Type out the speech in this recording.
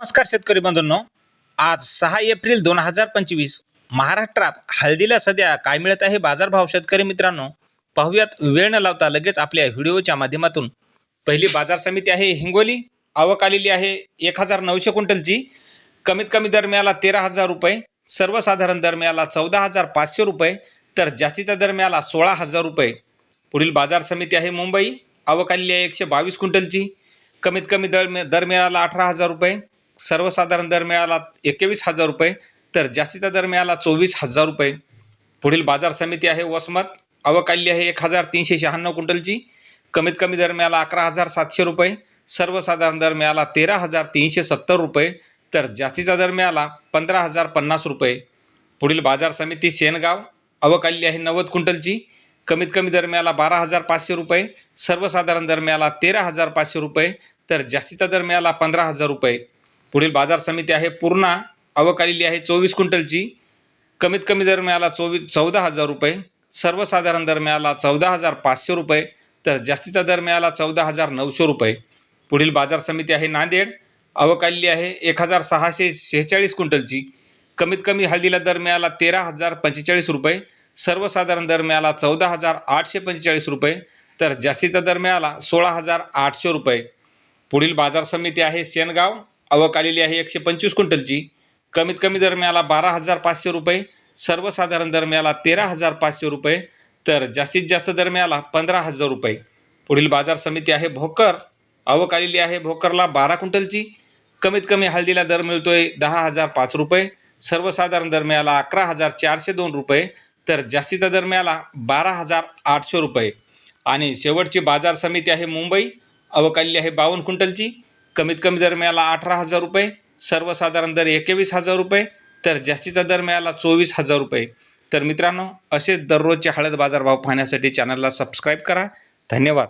नमस्कार शेतकरी बंधूंनो. आज सहा एप्रिल दोन हजार पंचवीस महाराष्ट्रात हळदीला सध्या काय मिळत आहे बाजारभाव शेतकरी मित्रांनो? पाहूयात वेळ न लावता लगेच आपल्या व्हिडिओच्या माध्यमातून. पहिली बाजार समिती आहे हिंगोली आवक आलेली आहे एक हजार नऊशे क्विंटलची. कमीत कमी दर मिळाला तेरा हजार रुपये सर्वसाधारण दर मिळाला चौदा हजार पाचशे रुपये तर जास्तीचा दर मिळाला सोळा हजार रुपये. पुढील बाजार समिती आहे मुंबई आवक आलेली आहे एकशे बावीस क्विंटलची. कमीत कमी दर मि दर मिळाला अठरा हजार रुपये सर्वसाधारण दर मिळाला एकवीस हजार रुपये तर जास्तीचा दर मिळाला चोवीस हजार रुपये. पुढील बाजार समिती आहे वसमत अवकाल्य आहे एक हजार तीनशे शहाण्णव क्विंटलची. कमीत कमी दर मिळाला अकरा हजार सातशे रुपये सर्वसाधारण दर मिळाला तेरा हजार तीनशे सत्तर रुपये तर जास्तीचा दर मिळाला पंधरा हजार पन्नास रुपये. पुढील बाजार समिती सेनगाव अवकाल्य आहे नव्वद क्विंटलची. कमीत कमी दर मिळाला बारा हजार पाचशे रुपये सर्वसाधारण दर मिळाला तेरा हजार पाचशे रुपये तर जास्तीचा दर मिळाला पंधरा हजार रुपये. पुढील बाजार समिती आहे. पूर्णा आवक आलेली आहे चोवीस क्विंटलची. कमीत कमी दर मिळाला चोवीस चौदा हजार रुपये. सर्वसाधारण दर मिळाला चौदा हजार पाचशे रुपये. तर जास्तीचा दर मिळाला चौदा हजार नऊशे रुपये. पुढील बाजार समिती आहे नांदेड. आवक आलेली आहे एक हजार सहाशे शेहेचाळीस क्विंटलची. कमीत कमी हळदीला दर मिळाला तेरा हजार पंचेचाळीस रुपये. सर्वसाधारण दर मिळाला चौदा हजार आठशे पंचेचाळीस रुपये. तर जास्तीचा दर मिळाला सोळा हजार आठशे रुपये. पुढील बाजार समिती आहे सेनगाव आवक आलेली आहे एकशे पंचवीस क्विंटलची. कमीत कमी दर मिळाला बारा हजार पाचशे रुपये सर्वसाधारण दर मिळाला तेरा हजार पाचशे रुपये तर जास्तीत जास्त दर मिळाला पंधरा हजार रुपये. पुढील बाजार समिती आहे भोकर. आवक आलेली आहे भोकरला बारा क्विंटलची. कमीत कमी हळदीला दर मिळतोय दहा हजार पाच रुपये सर्वसाधारण दर मिळाला अकरा हजार चारशे दोन रुपये तर जास्तीचा दर मिळाला बारा हजार आठशे रुपये. आणि शेवटची बाजार समिती आहे मुंबई. आवक आहे बावन्न क्विंटलची. कमीत कमी दर मिळाला अठरा हजार रुपये सर्वसाधारण दर एकवीस हजार रुपये तर जास्तीचा दर मिळाला चोवीस हजार रुपये. तर मित्रांनो असेच दररोजचे हळद बाजारभाव पाहण्यासाठी चॅनलला सबस्क्राईब करा. धन्यवाद.